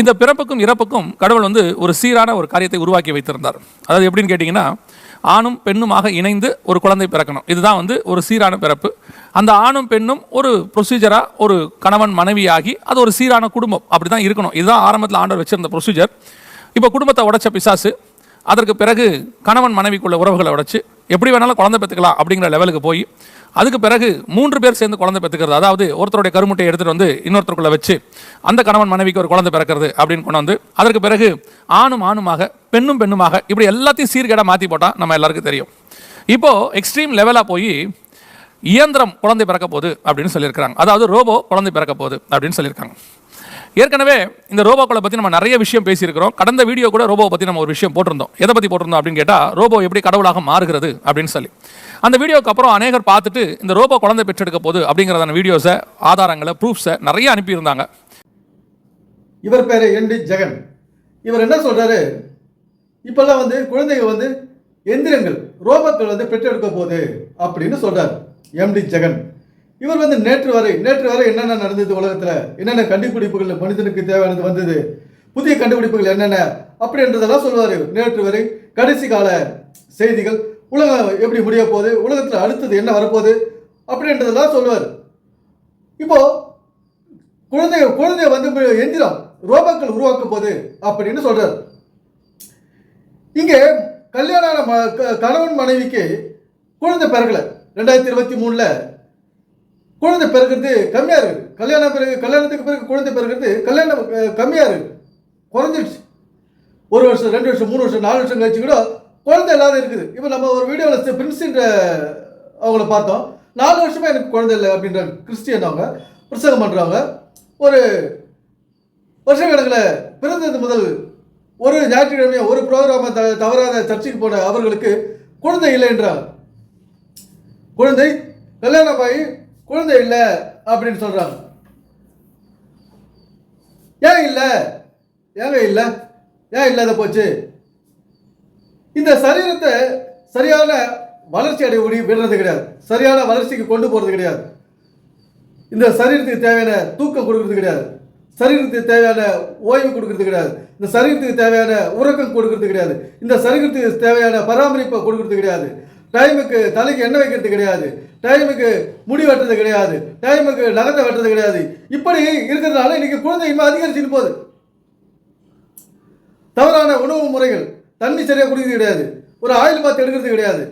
இந்த பிறப்புக்கும் இறப்புக்கும் கடவுள் வந்து ஒரு சீரான ஒரு காரியத்தை உருவாக்கி வைத்திருந்தார். அதாவது எப்படின்னு கேட்டிங்கன்னா ஆணும் பெண்ணுமாக இணைந்து ஒரு குழந்தை பிறக்கணும். இதுதான் வந்து ஒரு சீரான பிறப்பு. அந்த ஆணும் பெண்ணும் ஒரு ப்ரொசீஜராக ஒரு கணவன் மனைவியாகி அது ஒரு சீரான குடும்பம். அப்படி தான் இருக்கணும். இதுதான் ஆரம்பத்தில் ஆண்டவர் வச்சிருந்த ப்ரொசீஜர் இப்போ குடும்பத்தை உடைச்ச பிசாசு அதற்கு பிறகு கணவன் மனைவிக்குள்ள உறவுகளை உடைச்சு எப்படி வேணாலும் குழந்தை பெற்றுக்கலாம் அப்படிங்கிற லெவலுக்கு போய் அதுக்கு பிறகு மூன்று பேர் சேர்ந்து குழந்தை பெற்றுக்கிறது. அதாவது ஒருத்தருடைய கருமுட்டையை எடுத்துகிட்டு வந்து இன்னொருத்தருக்குள்ளே வச்சு அந்த கணவன் மனைவிக்கு ஒரு குழந்தை பிறக்கிறது அப்படின்னு கொண்டு வந்து அதற்கு பிறகு ஆணும் ஆணுமாக பெண்ணும் பெண்ணுமாக இப்படி எல்லாத்தையும் சீர்கேடாக மாற்றி போட்டால் நம்ம எல்லாருக்கும் தெரியும். இப்போது எக்ஸ்ட்ரீம் லெவலாக போய் இயந்திரம் குழந்தை பிறக்க போகுது அப்படின்னு சொல்லியிருக்கிறாங்க. அதாவது ரோபோ குழந்தை பிறக்க போகுது அப்படின்னு சொல்லியிருக்காங்க. ஏற்கனவே இந்த ரோபோக்களை பற்றி நம்ம நிறைய விஷயம் பேசியிருக்கிறோம். கடந்த வீடியோ கூட ரோபோவை பற்றி நம்ம ஒரு விஷயம் போட்டிருந்தோம். எதை பற்றி போட்டிருந்தோம் அப்படின்னு கேட்டால் ரோபோ எப்படி கடவுளாக மாறுகிறது அப்படின்னு சொல்லி. அந்த வீடியோக்கு அப்புறம் அநேகர் பார்த்துட்டு இந்த ரோபோ குழந்தை பெற்றெடுக்க போகுது அப்படிங்கிறதான வீடியோஸை ஆதாரங்களை ப்ரூஃப்ஸை நிறைய அனுப்பியிருந்தாங்க. இவர் பேர் என்டி ஜெகன். இவர் என்ன சொல்கிறாரு இப்போல்லாம் வந்து குழந்தைங்க வந்து எந்திரங்கள் ரோபோக்கள் வந்து பெற்றெடுக்க போகுது அப்படின்னு சொல்கிறார் எம்டி ஜெகன். இவர் வந்து நேற்று வரை நேற்று வரை என்னென்ன நடந்தது உலகத்தில்? என்னென்ன கண்டுபிடிப்புகள் மனிதனுக்கு தேவையானது வந்தது? புதிய கண்டுபிடிப்புகள் என்னென்ன? அப்படின்றதெல்லாம் சொல்லுவாரு நேற்று வரை கடைசி கால செய்திகள் உலகம் எப்படி முடிய போகுது உலகத்தில் அடுத்தது என்ன வரப்போகுது அப்படின்றதெல்லாம் சொல்லுவார். இப்போ குழந்தை குழந்தைய வந்து எந்திரம் ரோபோக்கள் உருவாக்க போகுது அப்படின்னு சொல்கிறார் இங்கே கல்யாண ஆன ம- க- கணவன் மனைவிக்கு குழந்தை பிறகுல ரெண்டாயிரத்தி இருபத்தி மூணுல குழந்தை பிறக்கிறது கம்மியாக இருக்குது கல்யாணம் பிறகு கல்யாணத்துக்கு பிறகு குழந்தை பிறகு கல்யாணம் கம்மியாக இருக்குது குறைஞ்சிடுச்சு ஒரு வருஷம் ரெண்டு வருஷம் மூணு வருஷம் நாலு வருஷம் கழிச்சு கூட குழந்தை இல்லாத இருக்குது. இப்போ நம்ம ஒரு வீடியோவில் பிரின்ஸுன்ற அவங்கள பார்த்தோம். நாலு வருஷமாக எனக்கு குழந்தை இல்லை அப்படின்ற கிறிஸ்டியன் அவங்க. பிரசங்கம் பண்ணுறவங்க ஒரு வருஷ கணக்கில் பிறந்தது முதல் ஒரு ஞாயிற்றுக்கிழமையும் ஒரு ப்ரோக்ராமை த தவறாத சர்ச்சுக்கு போன அவர்களுக்கு குழந்தை இல்லை என்றார் குழந்தை கல்யாணம் ஆகி குழந்தை இல்லை அப்படின்னு சொல்கிறாங்க ஏன் இல்லை? ஏங்க இல்லை? ஏன் இல்லாத போச்சு? இந்த சரீரத்தை சரியான வளர்ச்சி அடைய விடுறது கிடையாது. சரியான வளர்ச்சிக்கு கொண்டு போகிறது கிடையாது. இந்த சரீரத்துக்கு தேவையான தூக்கம் கொடுக்கறது கிடையாது. சரீரத்துக்கு தேவையான ஓய்வு கொடுக்கறது கிடையாது. இந்த சரீரத்துக்கு தேவையான உறக்கம் கொடுக்கறது கிடையாது. இந்த சரீரத்துக்கு தேவையான பராமரிப்பை கொடுக்கறது கிடையாது. டைமுக்கு தலைக்கு எண்ணெய் வைக்கிறது கிடையாது. டைமுக்கு முடி வெட்டுறது கிடையாது. டைமுக்கு நகத்தை வெட்டுறது கிடையாது. இப்படி இருக்கிறதுனால இன்னைக்கு குழந்தைங்க அதிகரிச்சுட்டு போகுது. தவறான உணவு முறைகள். தண்ணி சரியாக குடிக்கிறது கிடையாது. ஒரு ஆயில் பாத் எடுக்கிறது கிடையாது.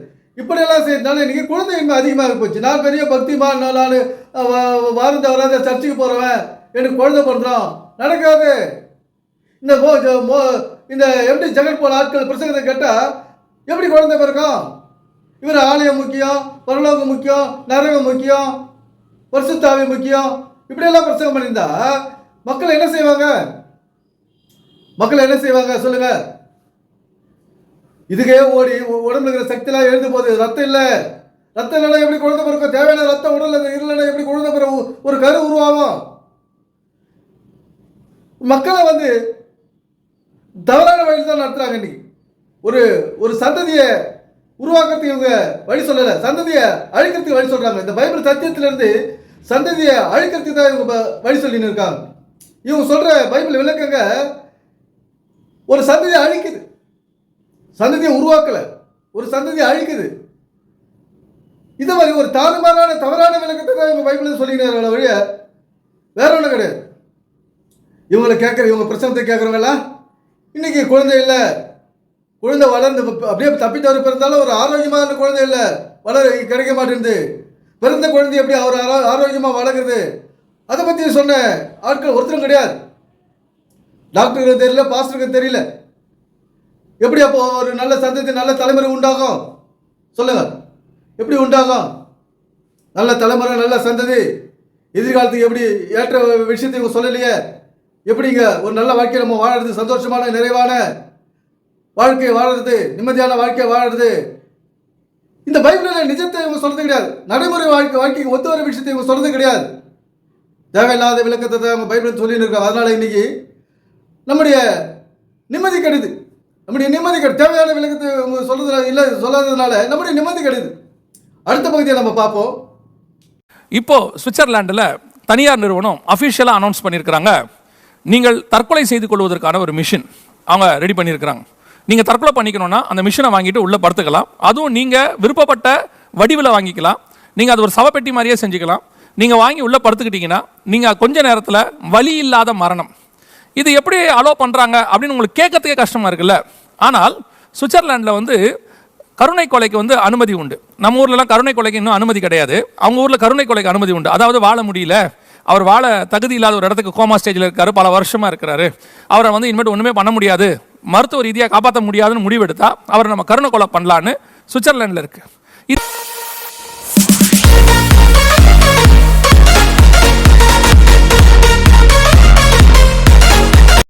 இப்படியெல்லாம் செய்யறதுனால இன்னைக்கு குழந்தைங்க அதிகமாக போச்சு. நான் பெரிய பக்திமான் நான் நான் வாரம் தவறாத சர்ச்சுக்கு போகிறவன் எனக்கு குழந்தை பிறந்தோம் நடக்காது. இந்த மோ மோ இந்த எப்படி ஜெகன் போன ஆட்கள் பிரசங்கத்தை கேட்டால் எப்படி குழந்தை பிறக்கும்? இவர் ஆலயம் முக்கியம் பரலோகம் முக்கியம் நரகம் முக்கியம் வருஷத்தாவி முக்கியம். இப்படியெல்லாம் பிரசங்கம் பண்ணியிருந்தா மக்கள் என்ன செய்வாங்க? மக்கள் என்ன செய்வாங்க? சொல்லுங்க. இதுக்கே ஓடி உடம்புல இருக்கிற சக்தியெல்லாம் எழுந்து போகுது. ரத்தம் இல்லை. ரத்தம் இல்லைனா எப்படி குழந்தை பிறக்கும்? தேவையான ரத்தம் உடல் இல்லைன்னா எப்படி குழந்தை பிற ஒரு கரு உருவாகும்? மக்களை வந்து தவறான வழியில் தான் நடத்துறாங்க இன்னைக்கு. ஒரு ஒரு சந்ததியை உருவாக்குறதுக்கு இவங்க வழி சொல்லலை. சந்ததியை அழிக்கிறதுக்கு வழி சொல்றாங்க. இந்த பைபிள் சத்தியத்திலிருந்து சந்ததியை அழிக்கிறதுக்கு தான் இவங்க வழி சொல்லின்னு இருக்காங்க. இவங்க சொல்ற பைபிள் விளக்கங்க ஒரு சந்ததியை அழிக்குது. சந்ததியை உருவாக்கல. ஒரு சந்ததியை அழிக்குது. இது மாதிரி ஒரு தாறுமாறான தவறான விளக்கத்தை தான் இவங்க பைபிள் சொல்லிக்கிறாங்க வழிய வேற ஒன்றும் கிடையாது. இவங்களை கேட்குற இவங்க பிரச்சனத்தை கேட்குறவங்களா இன்னைக்கு குழந்தை இல்லை குழந்தை வளர்ந்து அப்படியே தப்பி தவறி பிறந்தாலும் ஒரு ஆரோக்கியமான குழந்தை இல்லை. வளர கிடைக்க மாட்டேங்குது. பிறந்த குழந்தை எப்படி அவர் ஆரோ- ஆரோக்கியமா வளர்க்குறது அதை பற்றி சொன்ன ஆட்கள் ஒருத்தரும் கிடையாது. டாக்டருக்கு தெரியல பாஸ்டருக்கு தெரியல. எப்படி அப்போ ஒரு நல்ல சந்ததி நல்ல தலைமுறை உண்டாகும்? சொல்லுங்க. எப்படி உண்டாகும்? நல்ல தலைமுறை நல்ல சந்ததி. எதிர்காலத்துக்கு எப்படி ஏற்ற விஷயத்தை இவங்க சொல்லலையே? எப்படிங்க ஒரு நல்ல வாழ்க்கையில் நம்ம வாழறது சந்தோஷமான நிறைவான வாழ்க்கையை வாழறது நிம்மதியான வாழ்க்கையை வாழறது. இந்த பைபிளில் நிஜத்தை இவங்க சொல்றது கிடையாது. நடைமுறை வாழ்க்கை வாழ்க்கைக்கு ஒத்து வர விஷயத்தை இவங்க சொல்றது கிடையாது. தேவையில்லாத விளக்கத்தை தான் அவங்க பைபிள் சொல்லின்னு இருக்கோம் அதனால இன்னைக்கு நம்முடைய நிம்மதி கெடுது. நம்முடைய நிம்மதி கெடு தேவையான விளக்கத்தை இவங்க சொல்றதுனால இல்லை சொல்லாததுனால நம்முடைய நிம்மதி கெடுது. அடுத்த பகுதியை நம்ம பார்ப்போம். இப்போ சுவிட்சர்லாண்டில் தனியார் நிறுவனம் அஃபிஷியலாக அனௌன்ஸ் பண்ணியிருக்கிறாங்க நீங்கள் தற்கொலை செய்து கொள்வதற்கான ஒரு மிஷின் அவங்க ரெடி பண்ணியிருக்கிறாங்க நீங்கள் தற்கொலை பண்ணிக்கணும்னா அந்த மிஷினை வாங்கிட்டு உள்ளே படுத்துக்கலாம். அதுவும் நீங்கள் விருப்பப்பட்ட வடிவில் வாங்கிக்கலாம். நீங்கள் அது ஒரு சவப்பெட்டி மாதிரியே செஞ்சுக்கலாம். நீங்கள் வாங்கி உள்ளே படுத்துக்கிட்டிங்கன்னா நீங்கள் கொஞ்ச நேரத்தில் வலி இல்லாத மரணம். இது எப்படி அலோவ் பண்ணுறாங்க அப்படின்னு உங்களுக்கு கேட்கறதுக்கே கஷ்டமாக இருக்குல்ல. ஆனால் சுவிட்சர்லாண்டில் வந்து கருணை கொலைக்கு வந்து அனுமதி உண்டு. நம்ம ஊர்லலாம் கருணை கொலைக்கு இன்னும் அனுமதி கிடையாது. அவங்க ஊரில் கருணை கொலைக்கு அனுமதி உண்டு. அதாவது வாழ முடியல. அவர் வாழ தகுதி இல்லாத ஒரு இடத்துக்கு கோமா ஸ்டேஜில் இருக்காரு. பல வருஷமாக இருக்கிறாரு. அவரை வந்து இனிமேட்டு ஒன்றுமே பண்ண முடியாது. மருத்துவ ரீதியாக காப்பாற்ற முடியாதுன்னு முடிவெடுத்தா அவர் நம்ம கருணை கொலை பண்ணலான்னு சுவிட்சர்லாண்டில் இருக்குது